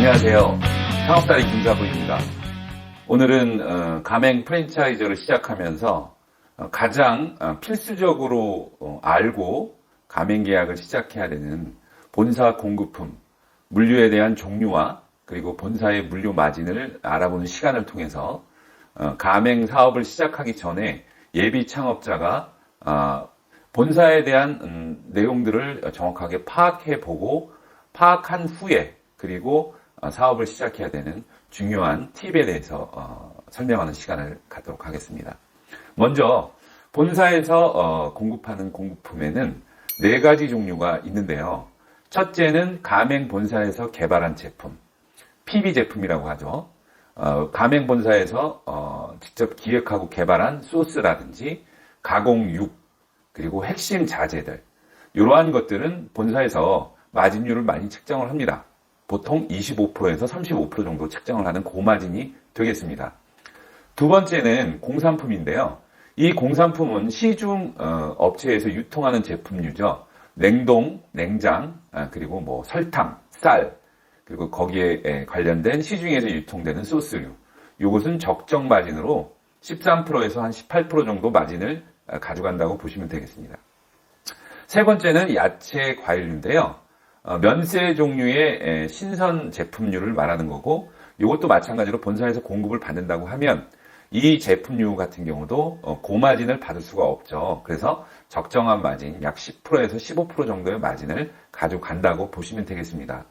안녕하세요. 창업다리 김사부입니다. 오늘은 어, 가맹 프랜차이즈를 시작하면서 어, 가장 어, 필수적으로 어, 알고 가맹 계약을 시작해야 되는 본사 공급품, 물류에 대한 종류와 그리고 본사의 물류 마진을 알아보는 시간을 통해서 어, 가맹 사업을 시작하기 전에 예비 창업자가 아, 본사에 대한 음, 내용들을 정확하게 파악해 보고 파악한 후에 그리고 어, 사업을 시작해야 되는 중요한 팁에 대해서 어, 설명하는 시간을 갖도록 하겠습니다. 먼저 본사에서 어, 공급하는 공급품에는 네 가지 종류가 있는데요. 첫째는 가맹 본사에서 개발한 제품, PB 제품이라고 하죠. 어, 가맹 본사에서 어, 직접 기획하고 개발한 소스라든지 가공육 그리고 핵심 자재들 이러한 것들은 본사에서 마진율을 많이 측정을 합니다. 보통 25%에서 35% 정도 측정을 하는 고마진이 되겠습니다. 두 번째는 공산품인데요. 이 공산품은 시중 어, 업체에서 유통하는 제품류죠. 냉동, 냉장, 아, 그리고 뭐 설탕, 쌀, 그리고 거기에 에, 관련된 시중에서 유통되는 소스류. 이것은 적정 마진으로 13%에서 한 18% 정도 마진을 아, 가져간다고 보시면 되겠습니다. 세 번째는 야채 과일류인데요. 어, 면세 종류의 에, 신선 제품류를 말하는 거고 이것도 마찬가지로 본사에서 공급을 받는다고 하면 이 제품류 같은 경우도 어, 고마진을 받을 수가 없죠. 그래서 적정한 마진 약 10%에서 15% 정도의 마진을 가져간다고 보시면 되겠습니다.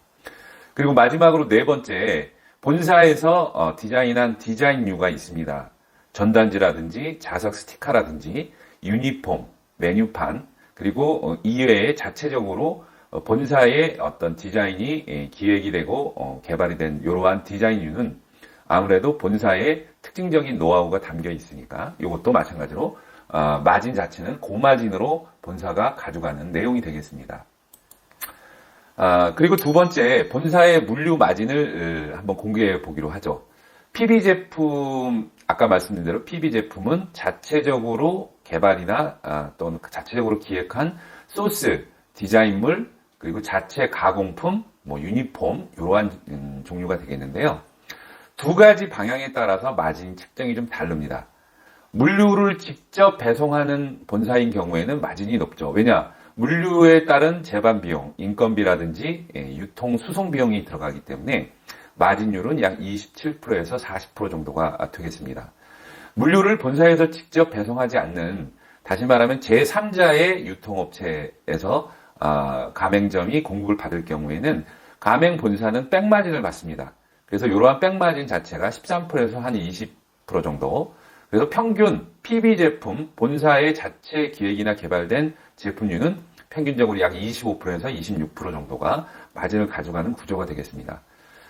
그리고 마지막으로 네 번째 본사에서 어, 디자인한 디자인류가 있습니다. 전단지라든지 자석 스티커라든지 유니폼, 메뉴판 그리고 어, 이외에 자체적으로 어, 본사의 어떤 디자인이 예, 기획이 되고 어, 개발이 된 이러한 디자인류는 아무래도 본사의 특징적인 노하우가 담겨 있으니까 이것도 마찬가지로 어, 마진 자체는 고마진으로 본사가 가져가는 내용이 되겠습니다. 아, 그리고 두 번째 본사의 물류 마진을 한번 공개해 보기로 하죠. PB 제품 아까 말씀드린 대로 PB 제품은 자체적으로 개발이나 아, 또는 자체적으로 기획한 소스, 디자인물 그리고 자체 가공품, 뭐 유니폼 이러한 음, 종류가 되겠는데요. 두 가지 방향에 따라서 마진 측정이 좀 다릅니다. 물류를 직접 배송하는 본사인 경우에는 마진이 높죠. 왜냐? 물류에 따른 재반 비용, 인건비라든지 예, 유통 수송 비용이 들어가기 때문에 마진율은 약 27%에서 40% 정도가 되겠습니다. 물류를 본사에서 직접 배송하지 않는 다시 말하면 제3자의 유통업체에서 아, 가맹점이 공급을 받을 경우에는 가맹 본사는 백마진을 받습니다. 그래서 이러한 백마진 자체가 13%에서 한 20% 정도. 그래서 평균 PB 제품 본사의 자체 기획이나 개발된 제품류는 평균적으로 약 25%에서 26% 정도가 마진을 가져가는 구조가 되겠습니다.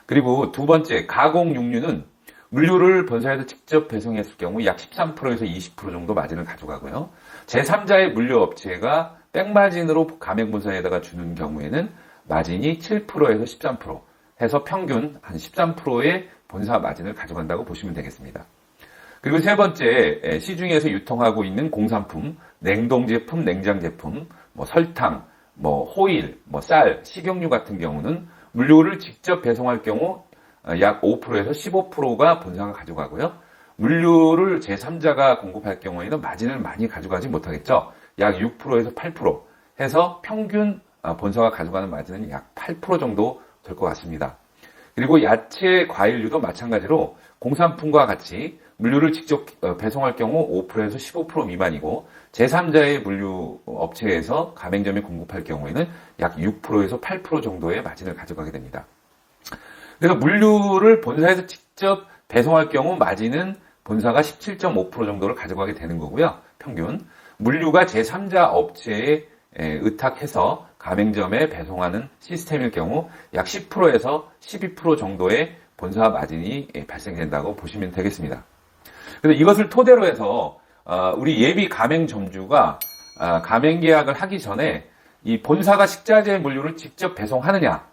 그리고 두 번째 가공 육류는 물류를 본사에서 직접 배송했을 경우 약 13%에서 20% 정도 마진을 가져가고요. 제3자의 물류 업체가 백마진으로 가맹본사에다가 주는 경우에는 마진이 7%에서 13% 해서 평균 한 13%의 본사 마진을 가져간다고 보시면 되겠습니다. 그리고 세 번째, 시중에서 유통하고 있는 공산품, 냉동 제품, 냉장 제품, 뭐 설탕, 뭐 호일, 뭐 쌀, 식용유 같은 경우는 물류를 직접 배송할 경우 약 5%에서 15%가 본사가 가져가고요. 물류를 제3자가 공급할 경우에는 마진을 많이 가져가지 못하겠죠. 약 6%에서 8% 해서 평균 본사가 가져가는 마진은 약 8% 정도 될 것 같습니다. 그리고 야채, 과일류도 마찬가지로 공산품과 같이 물류를 직접 배송할 경우 5%에서 15% 미만이고 제3자의 물류 업체에서 가맹점이 공급할 경우에는 약 6%에서 8% 정도의 마진을 가져가게 됩니다. 그래서 물류를 본사에서 직접 배송할 경우 마진은 본사가 17.5% 정도를 가져가게 되는 거고요. 평균. 물류가 제3자 업체에 의탁해서 가맹점에 배송하는 시스템일 경우 약 10%에서 12% 정도의 본사 마진이 발생된다고 보시면 되겠습니다. 그래서 이것을 토대로 해서 어, 우리 예비 가맹점주가 어, 가맹 계약을 하기 전에 이 본사가 식자재 물류를 직접 배송하느냐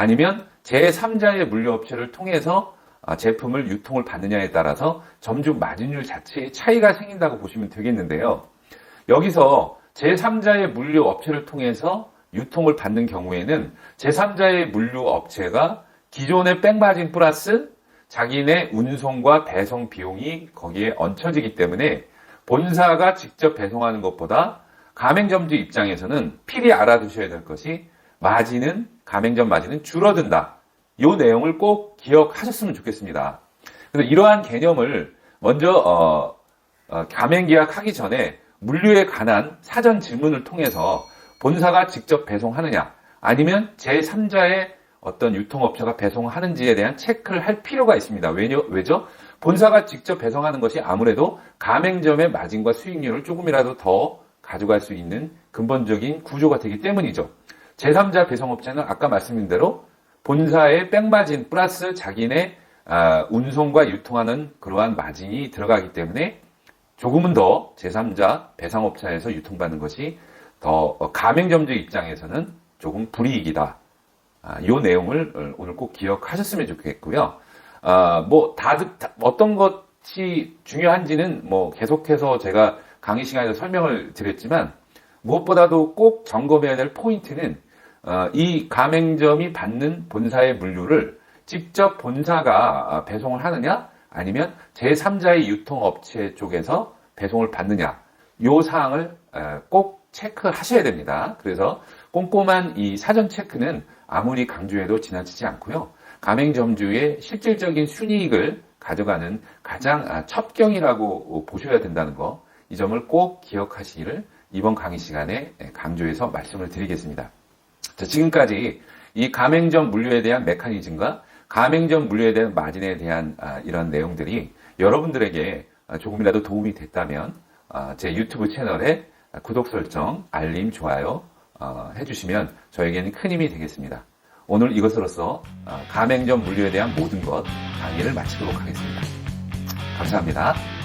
아니면 제3자의 물류업체를 통해서 어, 제품을 유통을 받느냐에 따라서 점주 마진율 자체에 차이가 생긴다고 보시면 되겠는데요. 여기서 제3자의 물류업체를 통해서 유통을 받는 경우에는 제3자의 물류업체가 기존의 백마진 플러스 자기네 운송과 배송 비용이 거기에 얹혀지기 때문에 본사가 직접 배송하는 것보다 가맹점주 입장에서는 필히 알아두셔야 될 것이 마진은 가맹점 마진은 줄어든다. 이 내용을 꼭 기억하셨으면 좋겠습니다. 그래서 이러한 개념을 먼저 어, 어, 가맹 계약 하기 전에 물류에 관한 사전 질문을 통해서 본사가 직접 배송하느냐 아니면 제3자의 어떤 유통업체가 배송하는지에 대한 체크를 할 필요가 있습니다. 왜냐, 왜죠? 본사가 직접 배송하는 것이 아무래도 가맹점의 마진과 수익률을 조금이라도 더 가져갈 수 있는 근본적인 구조가 되기 때문이죠. 제3자 배송업체는 아까 말씀드린 대로 본사의 백마진 플러스 자기네 아, 운송과 유통하는 그러한 마진이 들어가기 때문에 조금은 더 제3자 배상업체에서 유통받는 것이 더 어, 가맹점주 입장에서는 조금 불이익이다. 아, 이 내용을 오늘 꼭 기억하셨으면 좋겠고요. 아, 뭐 다- 어떤 것이 중요한지는 뭐 계속해서 제가 강의 시간에서 설명을 드렸지만 무엇보다도 꼭 점검해야 될 포인트는 어, 이 가맹점이 받는 본사의 물류를 직접 본사가 아, 배송을 하느냐 아니면 제3자의 유통업체 쪽에서 배송을 받느냐 요 사항을 에, 꼭 체크하셔야 됩니다. 그래서 꼼꼼한 이 사전 체크는 아무리 강조해도 지나치지 않고요. 가맹점주의 실질적인 순이익을 가져가는 가장 아, 첩경이라고 보셔야 된다는 거, 이 점을 꼭 기억하시기를 이번 강의 시간에 강조해서 말씀을 드리겠습니다. 자, 지금까지 이 가맹점 물류에 대한 메커니즘과 가맹점 물류에 대한 마진에 대한 아, 이런 내용들이 여러분들에게 아, 조금이라도 도움이 됐다면 아, 제 유튜브 채널에 구독 설정, 알림, 좋아요 어, 해주시면 저에게는 큰 힘이 되겠습니다. 오늘 이것으로써 어, 가맹점 물류에 대한 모든 것 강의를 마치도록 하겠습니다. 감사합니다.